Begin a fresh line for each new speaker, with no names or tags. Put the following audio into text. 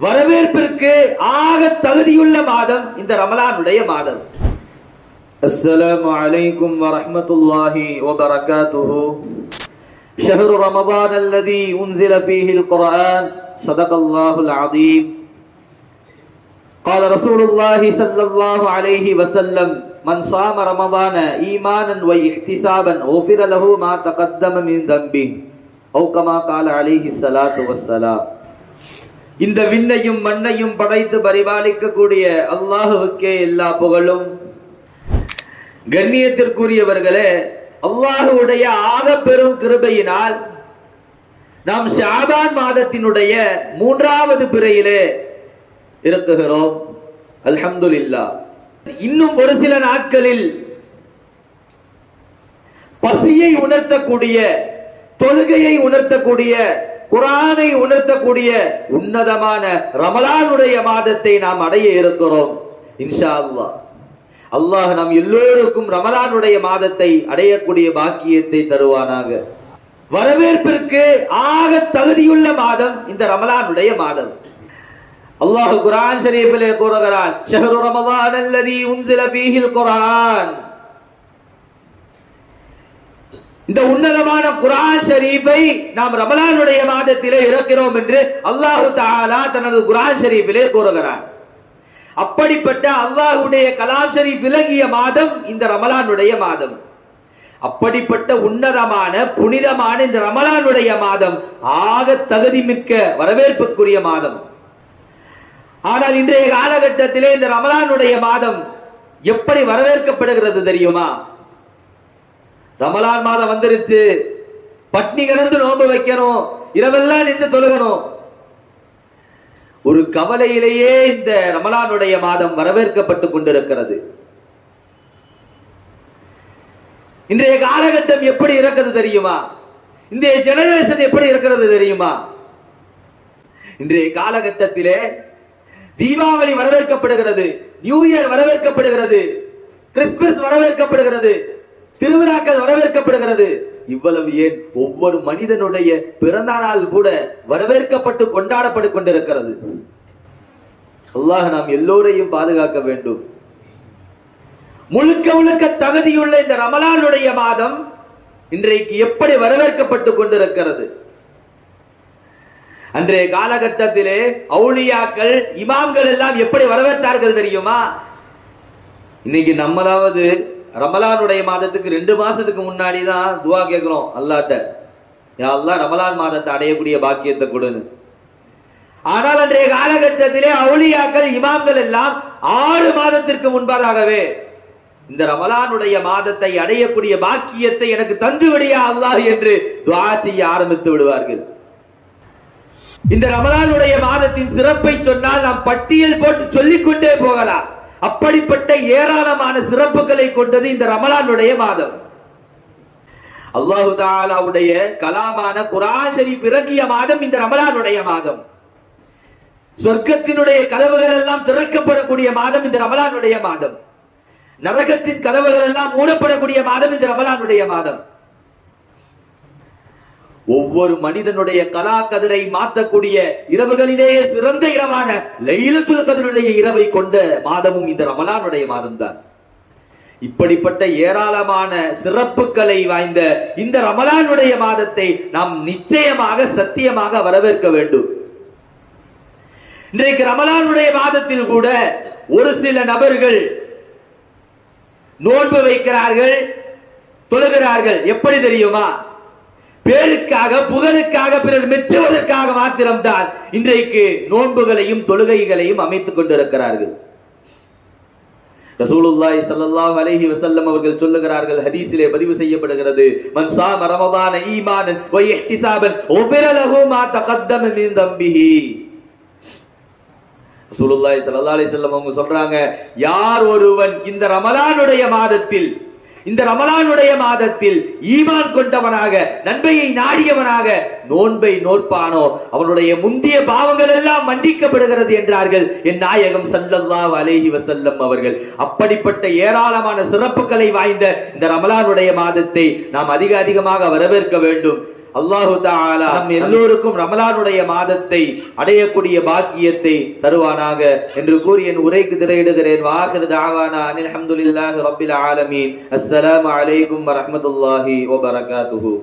வரவேற்பிற்கு ஆக தகுதியுள்ள மாதம் இந்த ரமலானுடைய மாதம் السلام عليكم ورحمة الله وبركاته شهر رمضان الذي أنزل فيه القرآن صدق الله العظيم قال رسول الله صلى الله عليه وسلم من صام رمضان إيمانا واحتسابا غفر له ما تقدم من ذنبه أو كما قال عليه الصلاة والسلام இந்த விண்ணையும் மண்ணையும் படைத்து பரிபாலிக்கக்கூடிய அல்லாஹுவுக்கே எல்லா புகழும். கண்ணியத்திற்குரியவர்களே அல்லாஹுடைய ஆக பெரும் கிருபையினால் நாம் ஷாபான் மாதத்தினுடைய மூன்றாவது பிறையிலே இருக்குகிறோம் அல்ஹம்துலில்லா. இன்னும் ஒரு சில நாட்களில் பசியை உணர்த்தக்கூடிய தொழுகையை உணர்த்தக்கூடிய குரானை உணர்த்தக்கூடிய உன்னதமான ரமலானுடைய மாதத்தை நாம் அடைய இருக்கிறோம். இன்ஷா அல்லாஹ் அல்லாஹ் நம் எல்லோருக்கும் ரமலானுடைய மாதத்தை அடையக்கூடிய பாக்கியத்தை தருவானாக. வரவேற்பிற்கு ஆக தகுதியுள்ள மாதம் இந்த ரமலானுடைய மாதம். அல்லாஹ் குரான் ஷரீஃபிலே கூறுகிறான் ஷஹரு ரமலான் அல்லதி உன்சில ஃபீஹில் குரான் இந்த உன்னதமான குரான் ஷரீஃபை நாம் ரமலானுடைய மாதத்திலே இறக்கிறோம் என்று அல்லாஹு தாலா தனது குரான் ஷரீஃபிலே கூறுகிறார். அப்படிப்பட்ட அல்லாஹுடைய கலாம் ஷரீஃப் விலகிய மாதம் இந்த ரமலானுடைய மாதம். அப்படிப்பட்ட உன்னதமான புனிதமான இந்த ரமலானுடைய மாதம் ஆக தகுதி மிக்க வரவேற்புக்குரிய மாதம். ஆனால் இன்றைய காலகட்டத்திலே இந்த ரமலானுடைய மாதம் எப்படி வரவேற்கப்படுகிறது தெரியுமா? ரமலான் மாதம் வந்துருச்சு. பட்னி கிடந்து நோன்பு வைக்கணும். இரவெல்லாம் நின்று தொழுகணும். ஒரு கவலையிலேயே இந்த ரமலானுடைய மாதம் வரவேற்கப்பட்டு கொண்டிருக்கிறது. இன்றைய காலகட்டம் எப்படி இருக்கிறது தெரியுமா? இன்றைய ஜெனரேஷன் எப்படி இருக்கிறது தெரியுமா? இன்றைய காலகட்டத்திலே தீபாவளி வரவேற்கப்படுகிறது. நியூ இயர் வரவேற்கப்படுகிறது. கிறிஸ்துமஸ் வரவேற்கப்படுகிறது. திருவிழாக்கள் வரவேற்கப்படுகிறது. இவ்வளவு ஏன் ஒவ்வொரு மனிதனுடைய பிறந்த நாள் கூட வரவேற்கப்பட்டு கொண்டாடப்பட்டு கொண்டிருக்கிறது. அல்லாஹ் நாம் எல்லோரையும் பாதுகாக்க வேண்டும். முழுக்க முழுக்க தகுதியுள்ள இந்த ரமலானுடைய மாதம் இன்றைக்கு எப்படி வரவேற்கப்பட்டு கொண்டிருக்கிறது? அன்றைய காலகட்டத்திலே அவுளியாக்கள் இமாம்கள் எல்லாம் எப்படி வரவேற்றார்கள் தெரியுமா? இன்னைக்கு நம்மளாவது ரமலானுடைய மாதத்துக்கு ரெண்டு மாசத்துக்கு முன்னாடி தான் துவா கேட்குறோம் அல்லாட்ட. யா ரமலான் மாதத்தை அடையக்கூடிய பாக்கியத்தை கொடுன்னு. ஆனால் அன்றைய காலகட்டத்திலே அவுளியாக்கள் இமாம்கள் எல்லாம் ஆறு மாதத்திற்கு முன்பதாகவே இந்த ரமலானுடைய மாதத்தை அடையக்கூடிய பாக்கியத்தை எனக்கு தந்து விடியா அல்லாஹ் என்று துவா செய்ய ஆரம்பித்து விடுவார்கள். இந்த ரமலானுடைய மாதத்தின் சிறப்பை சொன்னால் நாம் பட்டியல் போட்டு சொல்லிக்கொண்டே போகலாம். அப்படிப்பட்ட ஏராளமான சிறப்புகளை கொண்டது இந்த ரமலானுடைய மாதம். அல்லாஹு தாலாவுடைய கலாமான குரான் ஷரீஃப் இறங்கிய மாதம் இந்த ரமலானுடைய மாதம். சொர்க்கத்தினுடைய கதவுகள் எல்லாம் திறக்கப்படக்கூடிய மாதம் இந்த ரமலானுடைய மாதம். நரகத்தின் கதவுகள் எல்லாம் மூடப்படக்கூடிய மாதம் இந்த ரமலானுடைய மாதம். ஒவ்வொரு மனிதனுடைய கலா கதிரை மாற்றக்கூடிய இரவுகளிலேயே சிறந்த இரவான லைலத்துல் கதிருடைய இரவை கொண்ட மாதமும் இந்த ரமலானுடைய மாதம்தான். இப்படிப்பட்ட ஏராளமான சிறப்புகளை வாய்ந்த இந்த ரமலானுடைய மாதத்தை நாம் நிச்சயமாக சத்தியமாக வரவேற்க வேண்டும். இன்றைக்கு ரமலானுடைய மாதத்தில் கூட ஒரு சில நபர்கள் நோன்பு வைக்கிறார்கள் தொழுகிறார்கள். எப்படி தெரியுமா? பேருக்காக புகழுக்காக பிறர் மெச்சுவதற்காக மாத்திரம்தான் இன்றைக்கு நோன்புகளையும் தொழுகைகளையும் அமைத்துக் கொண்டிருக்கிறார்கள். ரசூலுல்லாய் ஸல்லல்லாஹு அலைஹி வஸல்லம் அவர்கள் சொல்லுகிறார்கள் ஹதீஸிலே பதிவு செய்யப்படுகிறது மன் சாம ரமதான ஈமானன் வ இஹ்திசாபன் உஃபிர லஹு மா தகத்தம மின் தம்பிஹி ரசூலுல்லாய் சல்லல்லாஹு அலைஹி வஸல்லம் அவங்க சொல்றாங்க யார் ஒருவன் இந்த ரமலானுடைய மாதத்தில் இந்த ரமலானுடைய மாதத்தில் ஈமான் கொண்டவனாக நன்மையை நாடியவனாக நோன்பை நோற்பானோ? அவனுடைய முந்திய பாவங்கள் எல்லாம் மன்னிக்கப்படுகிறது என்றார்கள். என் நாயகம் சல்லல்லா அலேஹி வசல்லம் அவர்கள். அப்படிப்பட்ட ஏராளமான சிறப்புகளை வாய்ந்த இந்த ரமலானுடைய மாதத்தை நாம் அதிக அதிகமாக வரவேற்க வேண்டும். அல்லாஹு நம் எல்லோருக்கும் ரமலானுடைய மாதத்தை அடையக்கூடிய பாக்கியத்தை தருவானாக என்று கூறி என் உரைக்கு திரையிடுகிறேன். வாஹிர் தாவானா அனில் அல்ஹம்துலில்லாஹி ரப்பில் ஆலமீன். அஸ்ஸலாமு அலைக்கும் வரஹ்மத்துல்லாஹி வபரகாத்துஹு.